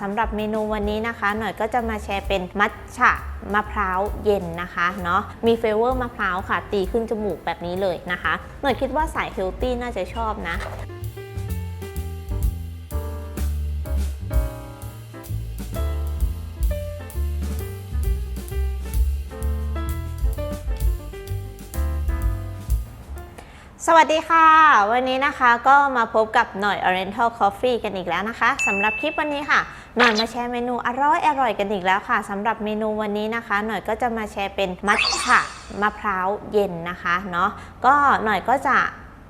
สำหรับเมนูวันนี้นะคะ หน่อยก็จะมาแชร์เป็นมัทฉะมะพร้าวเย็นนะคะเนาะมีเฟเวอร์มะพร้าวค่ะ ตีขึ้นจมูกแบบนี้เลยนะคะ หน่อยคิดว่าสายเฮลตี้น่าจะชอบนะ สวัสดีค่ะ วันนี้นะคะก็มาพบกับหน่อย Oriental Coffee กันอีกแล้วนะคะสำหรับคลิปวันนี้ค่ะ หน่อยมาแชร์เมนูอร่อยอร่อยกันอีกแล้วค่ะสำหรับเมนูวันนี้นะคะ หน่อยก็จะมาแชร์เป็นมัทฉะมะพร้าวเย็นนะคะเนาะก็หน่อยก็จะ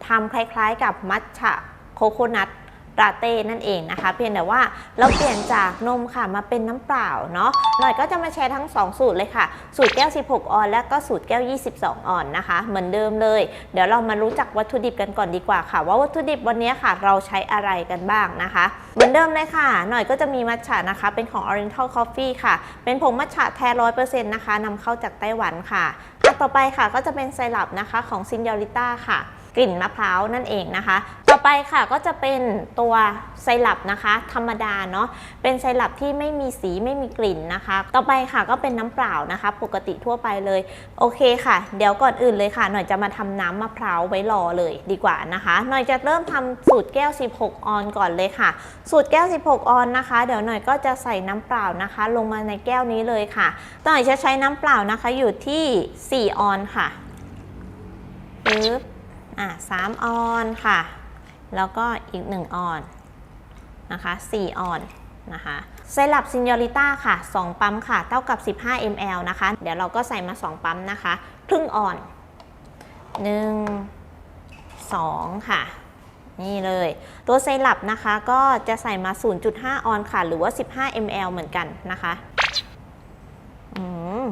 ทำคล้ายๆกับมัทฉะโคโคนัท ลาเต้นั่นเองนะคะ เพียงแต่ว่าเราเปลี่ยนจากนมค่ะมาเป็นน้ำเปล่าเนาะหน่อยก็จะมาแชร์ทั้ง 2 สูตรเลยค่ะ สูตรแก้ว 16 ออน และก็สูตรแก้ว 22 ออนนะคะ เหมือนเดิมเลย เดี๋ยวเรามารู้จักวัตถุดิบกันก่อนดีกว่าค่ะ ว่าวัตถุดิบวันนี้ค่ะ เราใช้อะไรกันบ้างนะคะ เหมือนเดิมเลยค่ะ หน่อยก็จะมีมัทฉะนะคะ เป็นของ Oriental Coffee ค่ะ เป็นผงมัทฉะแท้ร้อยเปอร์เซ็นต์นะคะนำเข้าจากไต้หวันค่ะต่อไปค่ะก็จะเป็นไซรัปนะคะของ s ินยอริต้าค่ะ กลิ่นมะพร้าวนั่นเองนะคะ ต่อไปค่ะก็จะเป็นตัวไซรัปนะคะ ธรรมดาเนาะเป็นไซรัปที่ไม่มีสีไม่มีกลิ่นนะคะ ต่อไปค่ะก็เป็นน้ำเปล่านะคะ ปกติทั่วไปเลย โอเคค่ะ เดี๋ยวก่อนอื่นเลยค่ะ หน่อยจะมาทำน้ำมะพร้าวไว้รอเลยดีกว่านะคะ หน่อยจะเริ่มทำสูตรแก้ว 16 ออนก่อนเลยค่ะ สูตรแก้ว 16 ออนนะคะ เดี๋ยวหน่อยก็จะใส่น้ำเปล่านะคะ ลงมาในแก้วนี้เลยค่ะหน่อยจะใช้น้ำเปล่านะคะอยู่ที่ 4 ออนค่ะปึ๊บอะสามออนค่ะ แล้วก็อีก 1 ออนนะคะ4ออนนะคะไซรัปซินยอริต้าค่ะ 2 ปั๊มค่ะ เท่ากับ 15 ml นะคะ เดี๋ยวเราก็ใส่มา 2 ปั๊มนะคะ ครึ่งออน 1 2 ค่ะ นี่เลย ตัวไซรัปนะคะก็จะใส่มา 0.5 ออนค่ะ หรือว่า 15 ml เหมือนกันนะคะอืม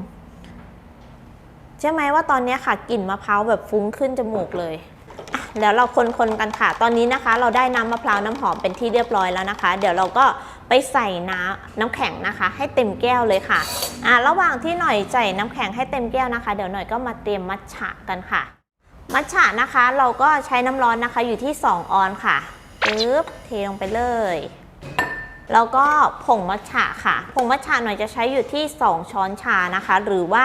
ใช่ไหมว่าตอนนี้ค่ะกลิ่นมะพร้าวแบบฟุ้งขึ้นจมูกเลย อะเดี๋ยวเราคนๆกันค่ะ ตอนนี้นะคะ เราได้น้ำมะพร้าวน้ำหอมเป็นที่เรียบร้อยแล้วนะคะ เดี๋ยวเราก็ไปใส่น้ำน้ำแข็งนะคะ ให้เต็มแก้วเลยค่ะอะระหว่างที่หน่อยใส่น้ำแข็งให้เต็มแก้วนะคะ เดี๋ยวหน่อยก็มาเตรียมมัทฉะกันค่ะ มัทฉะนะคะเราก็ใช้น้ำร้อนนะคะอยู่ที่ 2 ออนค่ะปึ๊บเทลงไปเลยแล้วก็ผงมัทฉะค่ะ ผงมัทฉะหน่อยจะใช้อยู่ที่ 2 ช้อนชานะคะ หรือว่า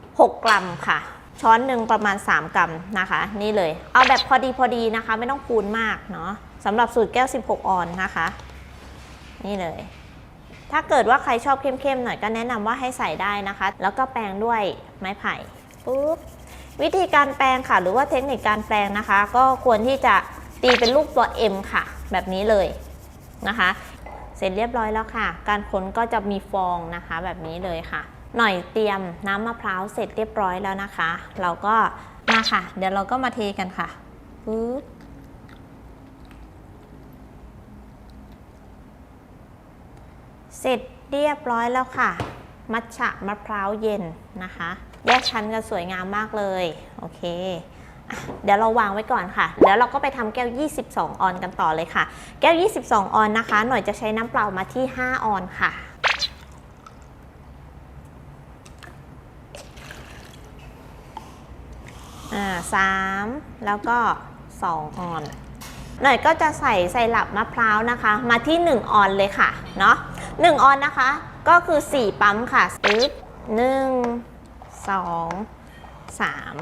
6 กรัมค่ะ ช้อนหนึ่งประมาณ 3 กรัมนะคะ นี่เลย เอาแบบพอดีพอดีนะคะ ไม่ต้องคูณมากเนาะสำหรับสูตรแก้ว 16 ออนนะคะ นี่เลย ถ้าเกิดว่าใครชอบเข้มๆหน่อยก็แนะนำว่าให้ใส่ได้นะคะ แล้วก็แปรงด้วยไม้ไผ่ปุ๊บวิธีการแปรงค่ะ หรือว่าเทคนิคการแปรงนะคะ ก็ควรที่จะตีเป็นรูปตัว M ค่ะ แบบนี้เลยนะคะ เสร็จเรียบร้อยแล้วค่ะ การค้นก็จะมีฟองนะคะ แบบนี้เลยค่ะ หน่อยเตรียมน้ำมะพร้าวเสร็จเรียบร้อยแล้วนะคะ เราก็มาค่ะ เดี๋ยวเราก็มาเทกันค่ะปึ๊บเสร็จเรียบร้อยแล้วค่ะ มัทฉะมะพร้าวเย็นนะคะ แยกชั้นกันสวยงามมากเลย โอเคอเดี๋ยวเราวางไว้ก่อนค่ะ แล้วเราก็ไปทำแก้ว 22 ออนกันต่อเลยค่ะ แก้ว 22 ออนนะคะ หน่อยจะใช้น้ำเปล่ามาที่ 5 ออนค่ะ อ่า สามแล้วก็2ออน หน่อยก็จะใส่ไซรัปมะพร้าวนะคะ มาที่1ออนเลยค่ะ เนาะ1ออนนะคะ ก็คือ4ปั๊มค่ะปึ๊บหนึ่งสองสาม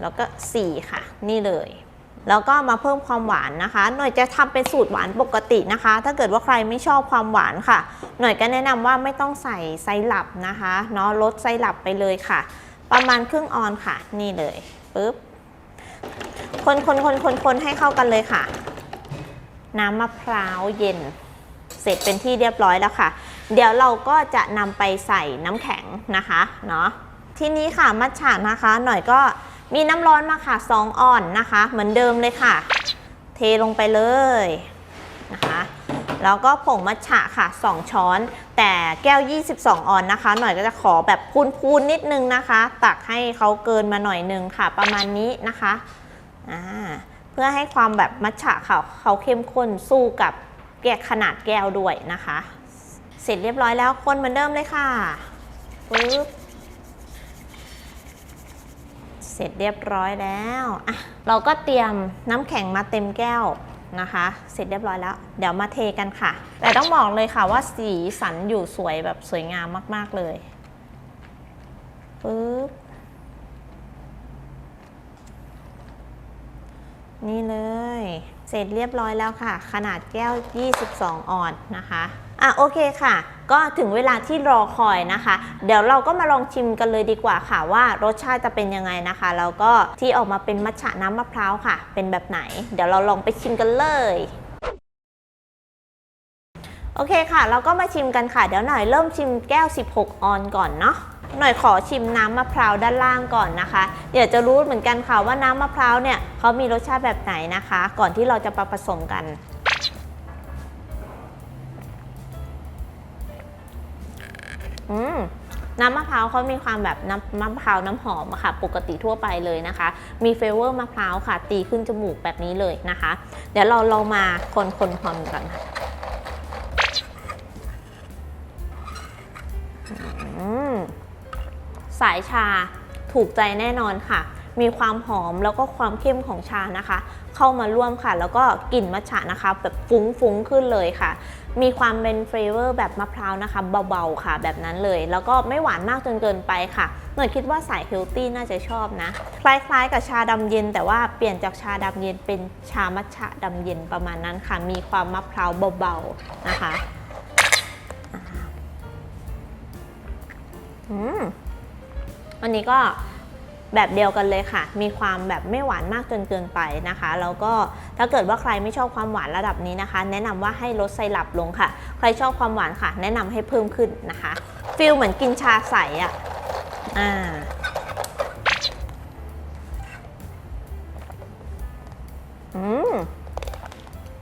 แล้วก็4ค่ะ นี่เลย แล้วก็มาเพิ่มความหวานนะคะ หน่อยจะทำเป็นสูตรหวานปกตินะคะ ถ้าเกิดว่าใครไม่ชอบความหวานค่ะ หน่อยก็แนะนำว่าไม่ต้องใส่ไซรัปนะคะ เนาะลดไซรัปไปเลยค่ะ ประมาณครึ่งออนค่ะ นี่เลยปึ๊บ คนคนคนคนคนให้เข้ากันเลยค่ะ น้ำมะพร้าวเย็น เสร็จเป็นที่เรียบร้อยแล้วค่ะ เดี๋ยวเราก็จะนำไปใส่น้ำแข็งนะคะเนาะทีนี้ค่ะมัทฉะนะคะ หน่อยก็มีน้ำร้อนมาค่ะ2ออนนะคะ เหมือนเดิมเลยค่ะ เทลงไปเลยนะคะแล้วก็ผงมัทฉะค่ะ 2 ช้อน แต่แก้ว 22 ออนนะคะ หน่อยก็จะขอแบบพูนๆนิดนึงนะคะ ตักให้เขาเกินมาหน่อยนึงค่ะ ประมาณนี้นะคะ เพื่อให้ความแบบมัทฉะเขาเขาเข้มข้นสู้กับแก้ขนาดแก้วด้วยนะคะ เสร็จเรียบร้อยแล้วคนเหมือนเดิมเลยค่ะปึ๊บเสร็จเรียบร้อยแล้วอะเราก็เตรียมน้ำแข็งมาเต็มแก้วนะคะ เสร็จเรียบร้อยแล้ว เดี๋ยวมาเทกันค่ะ แต่ต้องบอกเลยค่ะว่าสีสันอยู่สวยแบบสวยงามมาก ๆ เลยปึ๊บ นี่เลย เสร็จเรียบร้อยแล้วค่ะ ขนาดแก้ว 22 ออนซ์นะคะอะโอเคค่ะ ก็ถึงเวลาที่รอคอยนะคะ เดี๋ยวเราก็มาลองชิมกันเลยดีกว่าค่ะว่ารสชาติจะเป็นยังไงนะคะ แล้วก็ที่ออกมาเป็นมัทฉะน้ำมะพร้าวค่ะ เป็นแบบไหน เดี๋ยวเราลองไปชิมกันเลยโอเคค่ะ เราก็มาชิมกันค่ะ เดี๋ยวหน่อยเริ่มชิมแก้ว 16 ออนก่อนเนาะ หน่อยขอชิมน้ำมะพร้าวด้านล่างก่อนนะคะ เดี๋ยวจะรู้เหมือนกันค่ะว่าน้ำมะพร้าวเนี่ยเขามีรสชาติแบบไหนนะคะ ก่อนที่เราจะมาผสมกัน อืมน้ำมะพร้าวเขามีความแบบน้ำมะพร้าวน้ำหอมค่ะ ปกติทั่วไปเลยนะคะ มีเฟเวอร์มะพร้าวค่ะ ตีขึ้นจมูกแบบนี้เลยนะคะ เดี๋ยวเราเรามาคนคนๆพร้อมกันค่ะ สายชาถูกใจแน่นอนค่ะ มีความหอมแล้วก็ความเข้มของชานะคะ เข้ามาร่วมค่ะ แล้วก็กลิ่นมัทฉะนะคะแบบฟุ้งๆขึ้นเลยค่ะ มีความเป็นเฟรเวอร์แบบมะพร้าวนะคะเบาๆค่ะ แบบนั้นเลย แล้วก็ไม่หวานมากจนเกินไปค่ะหน่อยคิดว่าสายเฮลตี้น่าจะชอบนะ คล้ายๆ กับชาดำเย็น แต่ว่าเปลี่ยนจากชาดำเย็นเป็นชามัทฉะดำเย็นประมาณนั้นค่ะ มีความมะพร้าวเบาๆนะคะอืม อันนี้ก็แบบเดียวกันเลยค่ะ มีความแบบไม่หวานมากจนเกินไปนะคะ แล้วก็ถ้าเกิดว่าใครไม่ชอบความหวานระดับนี้นะคะ แนะนำว่าให้ลดไซรัปลงค่ะ ใครชอบความหวานค่ะ แนะนำให้เพิ่มขึ้นนะคะ ฟิลเหมือนกินชาใสอะ่ะ อ่า อืม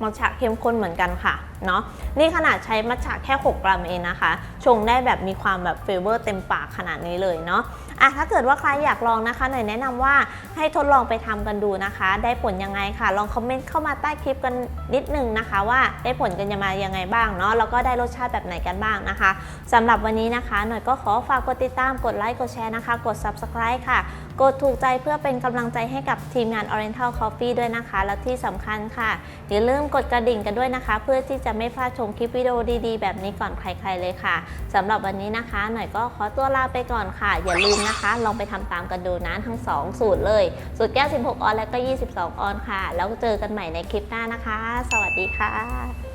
มัทฉะเข้มข้นเหมือนกันค่ะ เนาะนี่ขนาดใช้มัทฉะแค่ 6 กรัมเองนะคะ ชงได้แบบมีความแบบเฟเวอร์เต็มปากขนาดนี้เลยเนาะ อะถ้าเกิดว่าใครอยากลองนะคะหน่อยแนะนำว่าให้ทดลองไปทำกันดูนะคะ ได้ผลยังไงค่ะ ลองคอมเมนต์เข้ามาใต้คลิปกันนิดนึงนะคะ ว่าได้ผลกันยังมายังไงบ้างเนาะแล้วก็ได้รสชาติแบบไหนกันบ้างนะคะสำหรับวันนี้นะคะ หน่อยก็ขอฝากกดติดตามกดไลค์กดแชร์นะคะ กด subscribe ค่ะ กดถูกใจเพื่อเป็นกำลังใจให้กับทีมงาน Oriental Coffee ด้วยนะคะ และที่สำคัญค่ะอย่าลืมกดกระดิ่งกันด้วยนะคะ เพื่อที่จะไม่พลาดชมคลิปวิดีโอดีๆ แบบนี้ก่อนใครๆเลยค่ะสำหรับวันนี้นะคะ หน่อยก็ขอตัวลาไปก่อนค่ะ อย่าลืมนะคะ ลองไปทำตามกันดูนะทั้ง 2 สูตรเลย สูตรแก้ว 16 ออนและก็ 22 ออนค่ะ แล้วเจอกันใหม่ในคลิปหน้านะคะ สวัสดีค่ะ